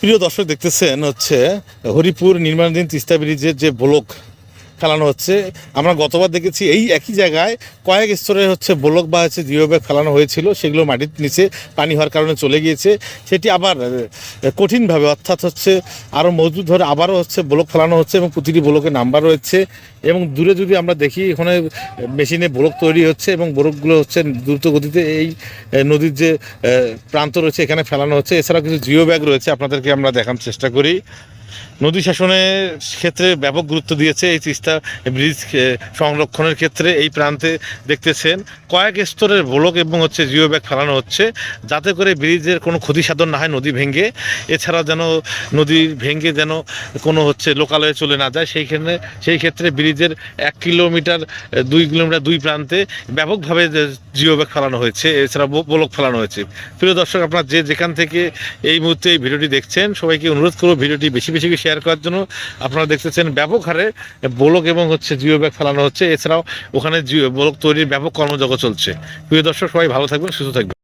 প্রিয় দর্শক দেখতেছেন হচ্ছে হরিপুর নির্মাণাধীন তিস্তা ব্রিজের যে ব্লক ফেলানো হচ্ছে। আমরা গতবার দেখেছি এই একই জায়গায় কয়েক স্তরে হচ্ছে ব্লক বা হচ্ছে জিও ব্যাগ ফেলানো হয়েছিল, সেগুলো মাটির নিচে পানি হওয়ার কারণে চলে গিয়েছে। সেটি আবার কঠিনভাবে অর্থাৎ হচ্ছে আরও মজবুত ধরে আবারও হচ্ছে ব্লক ফেলানো হচ্ছে এবং প্রতিটি ব্লকের নাম্বার রয়েছে এবং দূরে যদি আমরা দেখি, এখানে মেশিনে ব্লক তৈরি হচ্ছে এবং ব্লকগুলো হচ্ছে দ্রুত গতিতে এই নদীর যে প্রান্ত রয়েছে, এখানে ফেলানো হচ্ছে। এছাড়াও কিছু জিও ব্যাগ রয়েছে, আপনাদেরকে আমরা দেখানোর চেষ্টা করি। নদী শাসনের ক্ষেত্রে ব্যাপক গুরুত্ব দিয়েছে। এই তিস্তা ব্রিজ সংরক্ষণের ক্ষেত্রে এই প্রান্তে দেখতেছেন কয়েক স্তরের ব্লক এবং হচ্ছে জিও ব্যাগ ফেলানো হচ্ছে। যাতে করে ব্রিজের কোনো ক্ষতি সাধন না হয় নদী ভেঙে। এছাড়া যেন নদী ভেঙে যেন কোনো হচ্ছে লোকালয়ে চলে না যায় সেইখানে সেই ক্ষেত্রে ব্রিজের এক কিলোমিটার দুই কিলোমিটার দুই প্রান্তে ব্যাপকভাবে জিও ব্যাগ ফেলানো হয়েছে, এছাড়া ব্লক ফেলানো হয়েছে। প্রিয় দর্শক, আপনার যে যেখান থেকে এই মুহূর্তে এই ভিডিওটি দেখছেন, সবাইকে অনুরোধ করব ভিডিওটি বেশি বেশি করে শেয়ার করার জন্য আপনারা দেখতেছেন ব্যাপক হারে বোলক এবং হচ্ছে জিও ব্যাগ ফেলানো হচ্ছে। এছাড়াও ওখানে জিও বোলক তৈরির ব্যাপক কর্মযজ্ঞ চলছে। প্রিয় দর্শক, সবাই ভালো থাকবেন, সুস্থ থাকবেন।